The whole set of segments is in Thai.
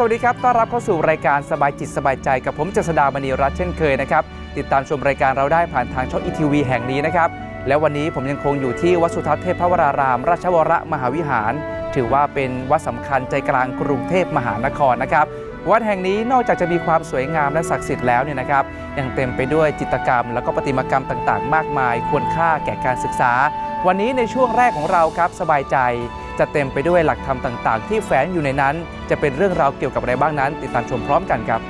สวัสดีครับ ต้อนรับเข้าสู่รายการสบายจิตสบายใจกับผมเจษดามณีรัตน์เช่นเคยนะครับ ติดตามชมรายการเราได้ผ่านทางช่องอีทีวีแห่งนี้นะครับ และวันนี้ผมยังคงอยู่ที่วัดสุทัศน์เทพวราราม ราชวรมหาวิหาร ถือว่าเป็นวัดสำคัญใจกลางกรุงเทพมหานครนะครับ วัดแห่งนี้นอกจากจะมีความสวยงามและศักดิ์สิทธิ์แล้วเนี่ยนะครับ ยังเต็มไปด้วยจิตรกรรม แล้วก็ประติมากรรมต่าง ๆ มากมาย ควรค่าแก่การศึกษา วันนี้ในช่วงแรกของเราครับสบายใจ จะเต็มไปด้วยหลักธรรมต่างๆ ที่แฝงอยู่ในนั้น จะเป็นเรื่องราวเกี่ยวกับอะไรบ้างนั้น ติดตามชมพร้อมกันครับ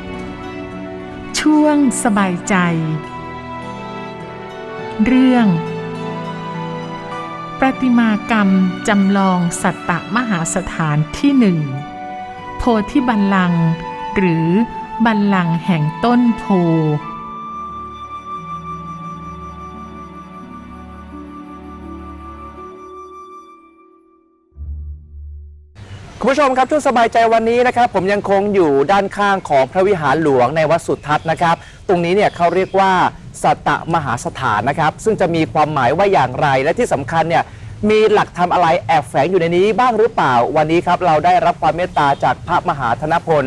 ช่วงสบายใจ เรื่อง ประติมากรรมจำลองสัตตมหาสถานที่หนึ่งโพธิบัลลัง หรือบัลลังแห่งต้นโพ คุณผู้ชมครับช่วงสบายใจวันนี้นะครับผมยังคงอยู่ด้านข้างของพระวิหารหลวงในวัดสุทัศน์นะครับ ตรงนี้เนี่ยเขาเรียกว่าสัตตมหาสถานนะครับ ซึ่งจะมีความหมายว่าอย่างไร และที่สำคัญเนี่ยมีหลักธรรมอะไรแอบแฝงอยู่ในนี้บ้างหรือเปล่า วันนี้ครับเราได้รับความเมตตาจากพระมหาธนพล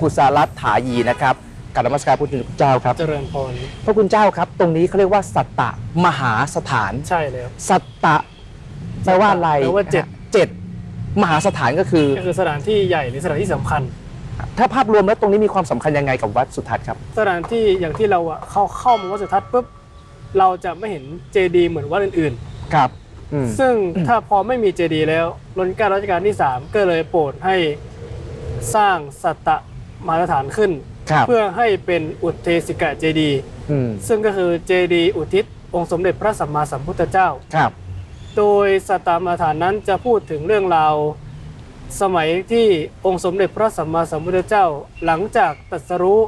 กุศลัตถายีนะครับกราบนมัสการพระคุณเจ้าครับ เจริญพรพระคุณเจ้าครับ ตรงนี้เขาเรียกว่าสัตตมหาสถาน ใช่แล้วสัตตะแปลว่าอะไรแปลว่าเจ็ดเจ็ด มหาสถานก็คือ ก็คือสถานที่ใหญ่หรือสถานที่สำคัญ ถ้าภาพรวมแล้วตรงนี้มีความสำคัญยังไงกับวัดสุทัศน์ครับ สถานที่อย่างที่เราอะเข้าเข้ามาวัดสุทัศน์ปุ๊บเราจะไม่เห็นเจดีย์เหมือนวัดอื่นครับอืมๆ ซึ่งถ้าพอไม่มีเจดีย์แล้วรัชกาลรัชกาลที่ 3 ก็เลยโปรดให้สร้างสัตตมหาสถานขึ้น ครับเพื่อให้เป็นอุทเทสิกะเจดีย์อืมซึ่งก็คือเจดีย์อุทิศองค์สมเด็จพระสัมมาสัมพุทธเจ้า ครับ โดยสตามฐานนั้นจะพูดถึงเรื่องราวสมัยที่องค์สมเด็จพระสัมมาสัมพุทธเจ้าหลังจากตรัสรู้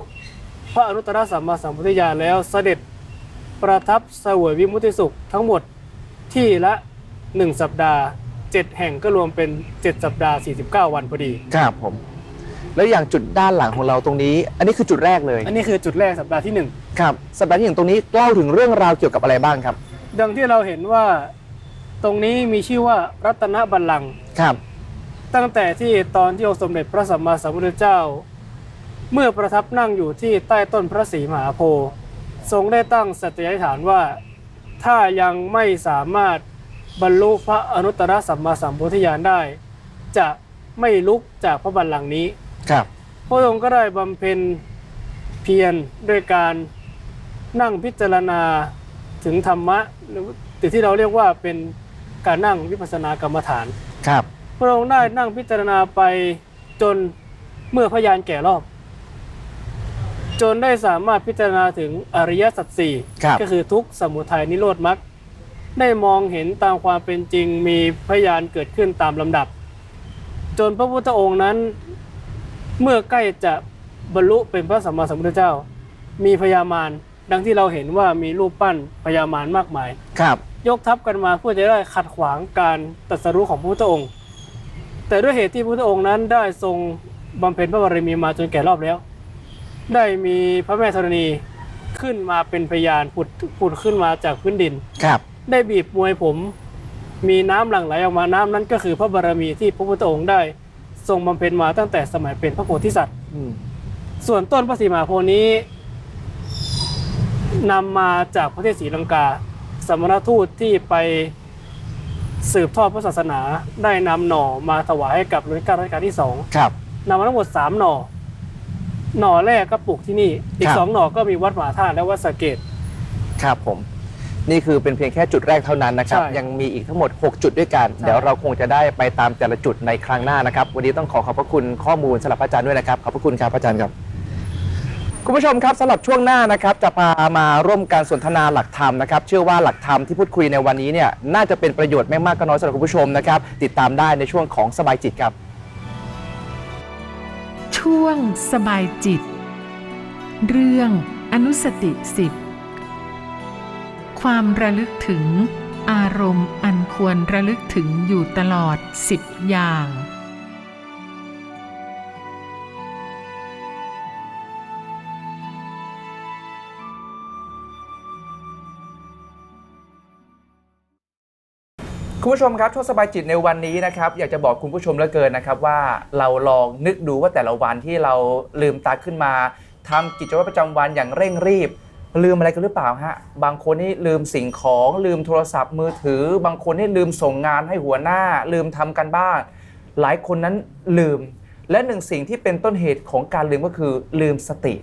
พระอนุตตรสัมมาสัมพุทธญาณแล้วเสด็จประทับเสวยวิมุติสุขทั้งหมดที่ละ 1 สัปดาห์ 7 แห่งก็รวมเป็น 7 สัปดาห์ 49 วันพอดี ครับผม แล้วอย่างจุดด้านหลังของเราตรงนี้ อันนี้คือจุดแรกเลย อันนี้คือจุดแรกสัปดาห์ที่ครับ สัปดาห์ที่หนึ่งตรงนี้เล่าถึงเรื่องราวเกี่ยวกับอะไรบ้างครับ1ดังที่เราเห็นว่า ตรงนี้มีชื่อว่ารัตนบัลลังก์ครับ ตั้งแต่ที่ตอนที่องค์สมเด็จพระสัมมาสัมพุทธเจ้า เมื่อประทับนั่งอยู่ที่ใต้ต้นพระศรีมหาโพธิ์ทรงได้ตั้งสัตยาธิษฐานว่า ถ้ายังไม่สามารถบรรลุพระอนุตตรสัมมาสัมพุทธญาณได้ จะไม่ลุกจากพระบัลลังก์นี้ครับพระองค์ก็ได้บำเพ็ญเพียรด้วยการนั่งพิจารณาถึงธรรมะหรือที่เราเรียกว่าเป็น การนั่งวิปัสสนากรรมฐาน ครับ พระองค์ได้นั่งพิจารณาไปจนเมื่อพยานแก่รอบ จนได้สามารถพิจารณาถึงอริยสัจสี่ครับ ก็คือทุกข์สมุทัยนิโรธมรรคได้มองเห็นตามความเป็นจริงมีพยานเกิดขึ้นตามลำดับ จนพระพุทธองค์นั้น เมื่อใกล้จะบรรลุเป็นพระสัมมาสัมพุทธเจ้า มีพญามารดังที่เราเห็นว่ามีรูปปั้นพญามารมากมาย ครับ ยกทัพกันมาเพื่อจะได้ขัดขวางการตรัสรู้ของพระพุทธองค์ แต่ด้วยเหตุที่พระพุทธองค์นั้นได้ทรงบำเพ็ญพระบารมีมาจนแก่รอบแล้ว ได้มีพระแม่ธรณีขึ้นมาเป็นพยานผุดผุดขึ้นมาจากพื้นดินครับ ได้บีบมวยผม มีน้ำหลั่งไหลออกมาน้ำนั้นก็คือพระบารมีที่พระพุทธองค์ได้ ทรงบำเพ็ญมาตั้งแต่สมัยเป็นพระโพธิสัตว์อืมส่วนต้นพระศรีมหาโพธิ์นี้นำมาจากประเทศศรีลังกา สมณทูตที่ไปสืบทอดพระศาสนาได้นำหน่อมาถวายให้กับรัชกาลรัชกาลที่สองครับ นำมาทั้งหมดสามหน่อ หน่อแรกก็ปลูกที่นี่ อีคกรับ สองหน่อก็มีวัดหมหาธาตุและวัดสะเกต ครับผม นี่คือเป็นเพียงแค่จุดแรกเท่านั้นนะครับ ใช่ยังมีอีกทั้งหมด 6 จุดด้วยกันใช่เดี๋ยวเราคงจะได้ไปตามแต่ละจุดในครั้งหน้านะครับ วันนี้ต้องขอขอบพระคุณข้อมูลสำหรับพระอาจารย์ด้วยนะครับ ขอบพระคุณครับพระอาจารย์ครับ คุณผู้ชมครับสำหรับช่วงหน้านะครับจะพามาร่วมการสนทนาหลักธรรมนะครับเชื่อว่าหลักธรรมที่พูดคุยในวันนี้เนี่ยน่าจะเป็นประโยชน์ไม่มากก็น้อยสำหรับคุณผู้ชมนะครับ ติดตามได้ในช่วงของสบายจิตครับ ช่วงสบายจิต เรื่องอนุสติสิบความระลึกถึงอารมณ์อันควรระลึกถึงอยู่ตลอดสิบอย่าง คุณผู้ชมครับช่วงสบายจิตในวันนี้นะครับอยากจะบอกคุณผู้ชมเหลือเกินนะครับว่าเราลองนึกดูว่าแต่ละวันที่เราลืมตาขึ้นมาทำกิจวัตรประจำวันอย่างเร่งรีบ ลืมอะไรกันหรือเปล่าฮะบางคนนี่ลืมสิ่งของลืมโทรศัพท์มือถือ บางคนนี่ลืมส่งงานให้หัวหน้า ลืมทำกันบ้าน หลายคนนั้นลืม และหนึ่งสิ่งที่เป็นต้นเหตุของการลืมก็คือลืมสติ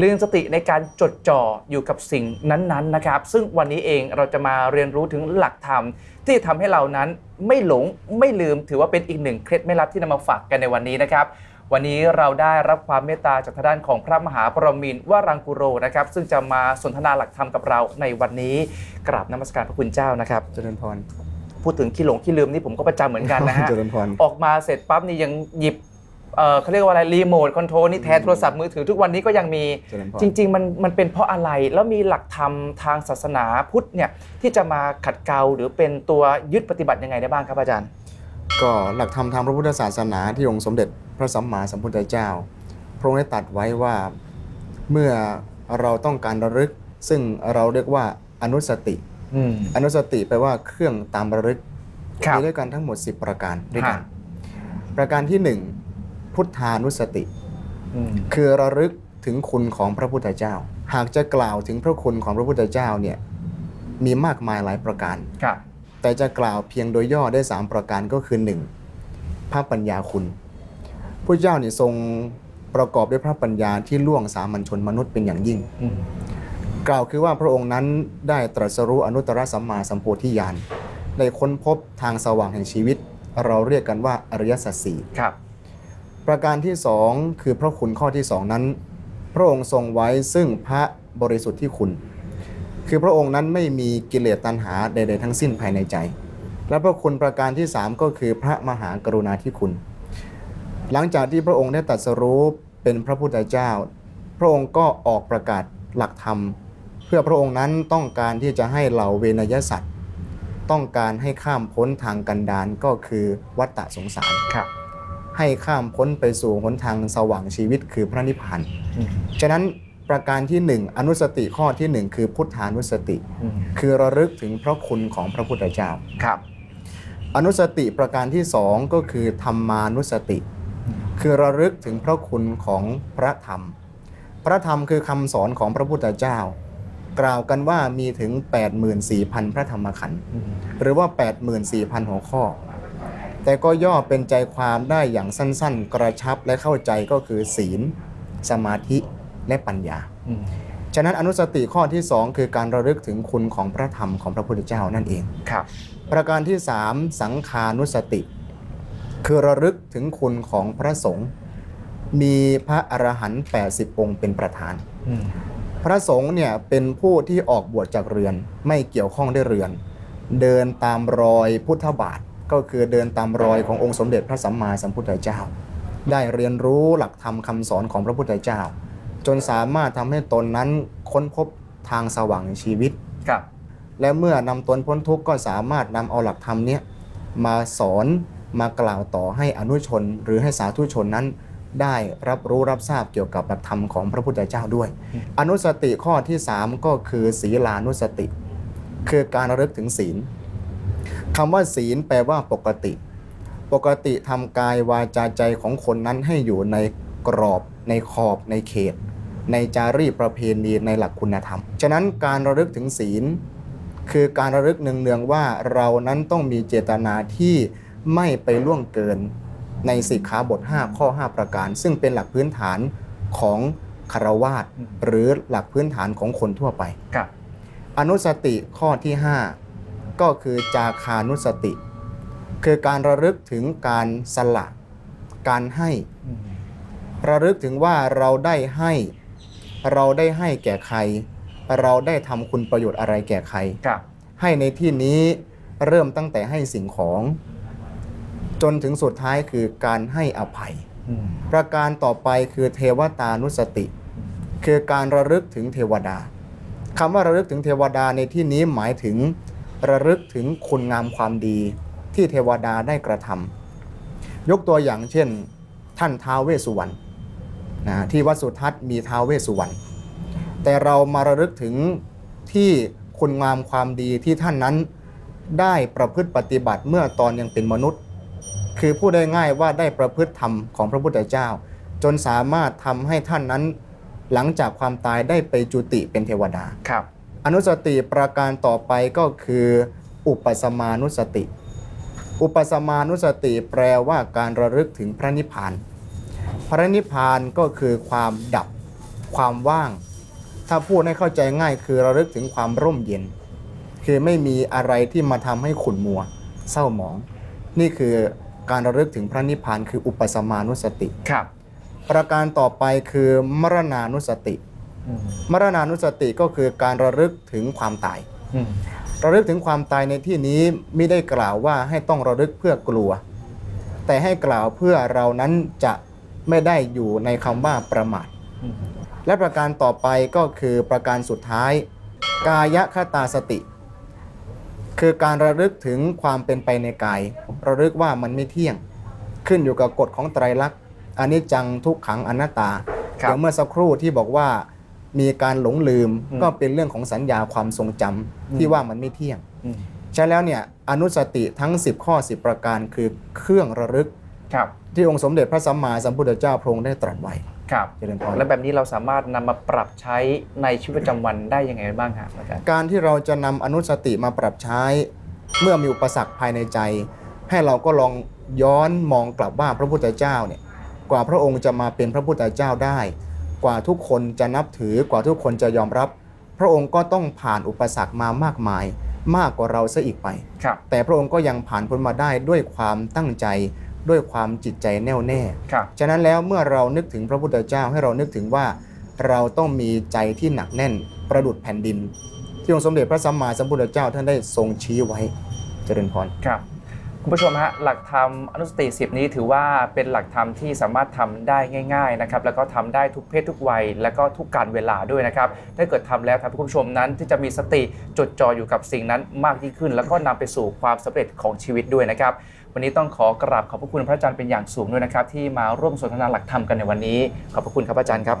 ลืมสติในการจดจ่ออยู่กับสิ่งนั้นๆนะครับ ซึ่งวันนี้เองเราจะมาเรียนรู้ถึงหลักธรรม ที่ทำให้เรานั้นไม่หลงไม่ลืมถือว่าเป็นอีกหนึ่งเคล็ดไม่ลับที่นำมาฝากกันในวันนี้นะครับวันนี้เราได้รับความเมตตาจากทางด้านของพระมหาปรมินทร์วรังกุโรนะครับ ซึ่งจะมาสนทนาหลักธรรมกับเราในวันนี้กราบนมัสการพระคุณเจ้านะครับเจริญพรพูดถึงขี้หลงขี้ลืมนี่ผมก็ประจำเหมือนกันนะฮะเจริญพรออกมาเสร็จปั๊บนี่ยังหยิบ เอ่อเขาเรียกว่าอะไรรีโมทคอนโทรลนี่แทนโทรศัพท์มือถือทุกวันนี้ก็ยังมี เจริญพร จริง ๆ มันมันเป็นเพราะอะไรแล้วมีหลักธรรมทางศาสนาพุทธเนี่ยที่จะมาขัดเกลาหรือเป็นตัวยึดปฏิบัติยังไงได้บ้างครับอาจารย์ ก็หลักธรรมทางพระพุทธศาสนาที่องค์สมเด็จพระสัมมาสัมพุทธเจ้า พระองค์ได้ตรัดไว้ว่าเมื่อเราต้องการระลึก ซึ่งเราเรียกว่าอนุสติ อืม อนุสติแปลว่าเครื่องตามระลึกครับมีด้วยกันทั้งหมด 10 ประการด้วยกันฮะประการที่1 พุทธานุสติอืมคือระลึกถึงคุณของพระพุทธเจ้า หากจะกล่าวถึงพระคุณของพระพุทธเจ้าเนี่ยมีมากมายหลายประการครับแต่จะกล่าวเพียงโดยย่อได้ 3 ประการก็คือ 1. พระปัญญาคุณพระเจ้าเนี่ยทรงประกอบด้วยพระปัญญาที่ล่วงสามัญชนมนุษย์เป็นอย่างยิ่งอืมกล่าวคือว่าพระองค์นั้นได้ตรัสรู้อนุตตรสัมมาสัมโพธิญาณได้ค้นพบทางสว่างแห่งชีวิต เราเรียกกันว่าอริยสัจสี่ครับ ประการที่สองคือพระคุณข้อที่สองนั้น พระองค์ทรงไว้ซึ่งพระบริสุทธิ์ที่คุณ คือพระองค์นั้นไม่มีกิเลสตัณหาใดๆทั้งสิ้นภายในใจ และพระคุณประการที่สามก็คือพระมหากรุณาธิคุณ หลังจากที่พระองค์ได้ตรัสรู้เป็นพระพุทธเจ้า พระองค์ก็ออกประกาศหลักธรรม เพื่อพระองค์นั้นต้องการที่จะให้เหล่าเวนยสัตว์ ต้องการให้ข้ามพ้นทางกันดารก็คือวัฏฏะสงสารครับ ให้ข้ามพ้นไปสู่หนทางสว่างชีวิตคือพระนิพพานอืมฉะนั้นประการที่หนึ่งอนุสติข้อที่หนึ่งคือพุทธานุสติอืมคือระลึกถึงพระคุณของพระพุทธเจ้าครับ อนุสติประการที่สองก็คือธรรมานุสติ คือระลึกถึงพระคุณของพระธรรม พระธรรมคือคำสอนของพระพุทธเจ้า กล่าวกันว่ามีถึง 84,000 พระธรรมขันธ์อืมหรือว่า 84,000 หัวข้อ แต่ก็ย่อเป็นใจความได้อย่างสั้นๆ กระชับและเข้าใจก็คือศีล สมาธิและปัญญาอืมฉะนั้นอนุสติข้อที่ 2 คือการระลึกถึงคุณของพระธรรมของพระพุทธเจ้านั่นเองครับ ประการที่ 3 สังขานุสติ คือระลึกถึงคุณของพระสงฆ์มีพระอรหันต์80 องค์เป็นประธานอืมพระสงฆ์เนี่ยเป็นผู้ที่ออกบวชจากเรือนไม่เกี่ยวข้องด้วยเรือน เดินตามรอยพุทธบาท ก็คือเดินตามรอยขององค์สมเด็จพระสัมมาสัมพุทธเจ้า ได้เรียนรู้หลักธรรมคำสอนของพระพุทธเจ้า จนสามารถทำให้ตนนั้นค้นพบทางสว่างในชีวิตครับและเมื่อนำตนพ้นทุกข์ก็สามารถนำเอาหลักธรรมเนี้ยมาสอนมากล่าวต่อให้อนุชน หรือให้สาธุชนนั้น ได้รับรู้รับทราบเกี่ยวกับหลักธรรมของพระพุทธเจ้าด้วย อนุสติข้อที่ 3 ก็คือศีลานุสติ คือการระลึกถึงศีล คำว่าศีลแปลว่าปกติ ปกติทำกายวาจาใจของคนนั้นให้อยู่ในกรอบ ในขอบในเขต ในจารีตประเพณีในหลักคุณธรรม ฉะนั้นการระลึกถึงศีล คือการระลึกเนืองๆว่าเรานั้นต้องมีเจตนาที่ไม่ไปล่วงเกินในสิกขาบท 5 ข้อ 5 ประการ ซึ่งเป็นหลักพื้นฐานของคารวาสหรือหลักพื้นฐานของคนทั่วไปครับอนุสติข้อที่ 5 ก็คือจาคานุสติ คือการระลึกถึงการสละการให้ ระลึกถึงว่าเราได้ให้ เราได้ให้แก่ใคร เราได้ทำคุณประโยชน์อะไรแก่ใครครับให้ในที่นี้เริ่มตั้งแต่ให้สิ่งของ จนถึงสุดท้ายคือการให้อภัย ประการต่อไปคือเทวตานุสติ คือการระลึกถึงเทวดาคำว่าระลึกถึงเทวดาในที่นี้หมายถึง ระลึกถึงคุณงามความดีที่เทวดาได้กระทำยกตัวอย่างเช่น ท่านท้าวเวสสุวรรณนะที่วัดสุทัศน์มีท้าวเวสสุวรรณแต่เรามาระลึกถึงที่คุณงามความดีที่ท่านนั้นได้ประพฤติปฏิบัติเมื่อตอนยังเป็นมนุษย์ คือพูดได้ง่ายว่าได้ประพฤติธรรมของพระพุทธเจ้า จนสามารถทำให้ท่านนั้น หลังจากความตายได้ไปจุติเป็นเทวดาครับ อนุสติประการต่อไปก็คือ อุปสมานุสติ อุปสมานุสติแปลว่าการระลึกถึงพระนิพพาน พระนิพพานก็คือความดับ ความว่าง ถ้าพูดให้เข้าใจง่ายคือระลึกถึงความร่มเย็น คือไม่มีอะไรที่มาทำให้ขุ่นมัว เศร้าหมอง นี่คือการระลึกถึงพระนิพพานคืออุปสมานุสติครับ ประการต่อไปคือมรณานุสติ มรณานุสติก็คือการระลึกถึงความตายระลึกถึงความตายในที่นี้ไม่ได้กล่าวว่าให้ต้องระลึกเพื่อกลัว แต่ให้กล่าวเพื่อเรานั้นจะไม่ได้อยู่ในคำว่าประมาทและประการต่อไปก็คือประการสุดท้าย กายคตาสติ คือการระลึกถึงความเป็นไปในกาย ระลึกว่ามันไม่เที่ยง ขึ้นอยู่กับกฎของไตรลักษณ์อนิจจังทุกขังอนัตตาครับอย่างเมื่อสักครู่ที่บอกว่า มีการหลงลืมอืม ก็เป็นเรื่องของสัญญาความทรงจำที่ว่ามันไม่เที่ยงใช่แล้วเนี่ยอนุสติทั้ง 10 ข้อ 10 ประการคือเครื่องระลึก ครับที่องค์สมเด็จพระสัมมาสัมพุทธเจ้าพระองค์ได้ตรัสไว้ครับ เจริญพรแล้วแบบนี้เราสามารถนำมาปรับใช้ในชีวิตประจำวันได้ยังไงบ้างครับอาจารย์การที่เราจะนำอนุสติมาปรับใช้ เมื่อมีอุปสรรคภายในใจ ให้เราก็ลองย้อนมองกลับว่าพระพุทธเจ้าเนี่ยกว่าพระองค์จะมาเป็นพระพุทธเจ้าได้ กว่าทุกคนจะนับถือกว่าทุกคนจะยอมรับ พระองค์ก็ต้องผ่านอุปสรรคมามากมาย มากกว่าเราซะอีกไปครับแต่พระองค์ก็ยังผ่านพ้นมาได้ด้วยความตั้งใจด้วยความจิตใจแน่วแน่ครับฉะนั้นแล้วเมื่อเรานึกถึงพระพุทธเจ้าให้เรานึกถึงว่า เราต้องมีใจที่หนักแน่นประดุดแผ่นดิน ที่องค์สมเด็จพระสัมมาสัมพุทธเจ้าท่านได้ทรงชี้ไว้ เจริญพรครับ คุณผู้ชมฮะหลักธรรมอนุสติสิบนี้ถือว่าเป็นหลักธรรมที่สามารถทำได้ง่ายๆนะครับแล้วก็ทำได้ทุกเพศทุกวัย แล้วก็ทุกการเวลาด้วยนะครับถ้าเกิดทำแล้วทำให้คุณผู้ชมนั้นที่จะมีสติจดจ่ออยู่กับสิ่งนั้นมากยิ่งขึ้น แล้วก็นำไปสู่ความสำเร็จของชีวิตด้วยนะครับวันนี้ต้องขอกราบขอบพระคุณพระอาจารย์เป็นอย่างสูงด้วยนะครับที่มาร่วมสนทนาหลักธรรมกันในวันนี้ ขอบพระคุณครับอาจารย์ครับ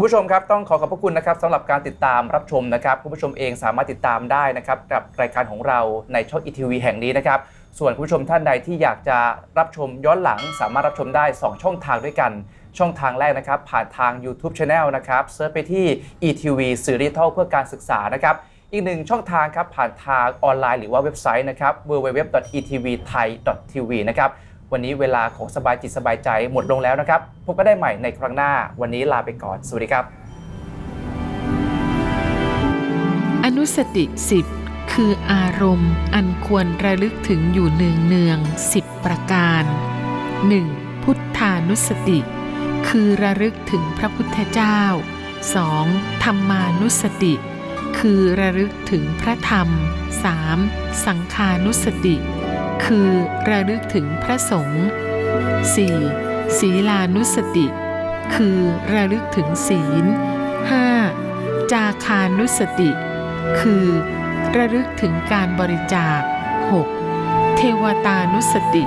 คุณผู้ชมครับต้องขอขอบพระคุณนะครับสำหรับการติดตามรับชมนะครับคุณผู้ชมเองสามารถติดตามได้นะครับกับรายการของเราในช่องอีทีวีแห่งนี้นะครับส่วนคุณผู้ชมท่านใดที่อยากจะรับชมย้อนหลัง สามารถรับชมได้ 2 ช่องทางด้วยกัน ช่องทางแรกนะครับ ผ่านทาง YouTube Channel นะครับเซิร์ชไปที่ ETV สื่อดิจิทัลเพื่อการศึกษานะครับอีกหนึ่งช่องทางครับผ่านทางออนไลน์หรือว่าเว็บไซต์นะครับ www.etvthai.tv นะครับ วันนี้เวลาของสบายจิตสบายใจหมดลงแล้วนะครับ พบกันได้ใหม่ในครั้งหน้า วันนี้ลาไปก่อน สวัสดีครับ อนุสติสิบคืออารมณ์ อันควรระลึกถึงอยู่เนืองเนืองสิบประการ 1. พุทธานุสติ คือระลึกถึงพระพุทธเจ้า 2. ธรรมานุสติ คือระลึกถึงพระธรรม 3. สังขานุสติ คือระลึกถึงพระสงฆ์ 4. ศีลานุสติ คือระลึกถึงศีล 5. จาคานุสติ คือระลึกถึงการบริจาค 6. เทวตานุสติ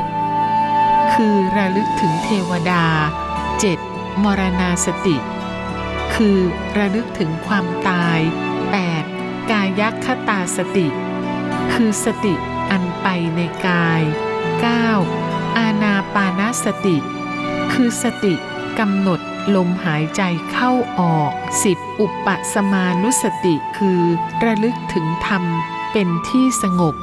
คือระลึกถึงเทวดา 7. มรณาสติ คือระลึกถึงความตาย 8. กายัคตาสติ คือสติ อันไปในกาย 9. อาณาปานาสติ คือสติกำหนดลมหายใจเข้าออก 10. อุปสมานุสติคือ ระลึกถึงธรรมเป็นที่สงบ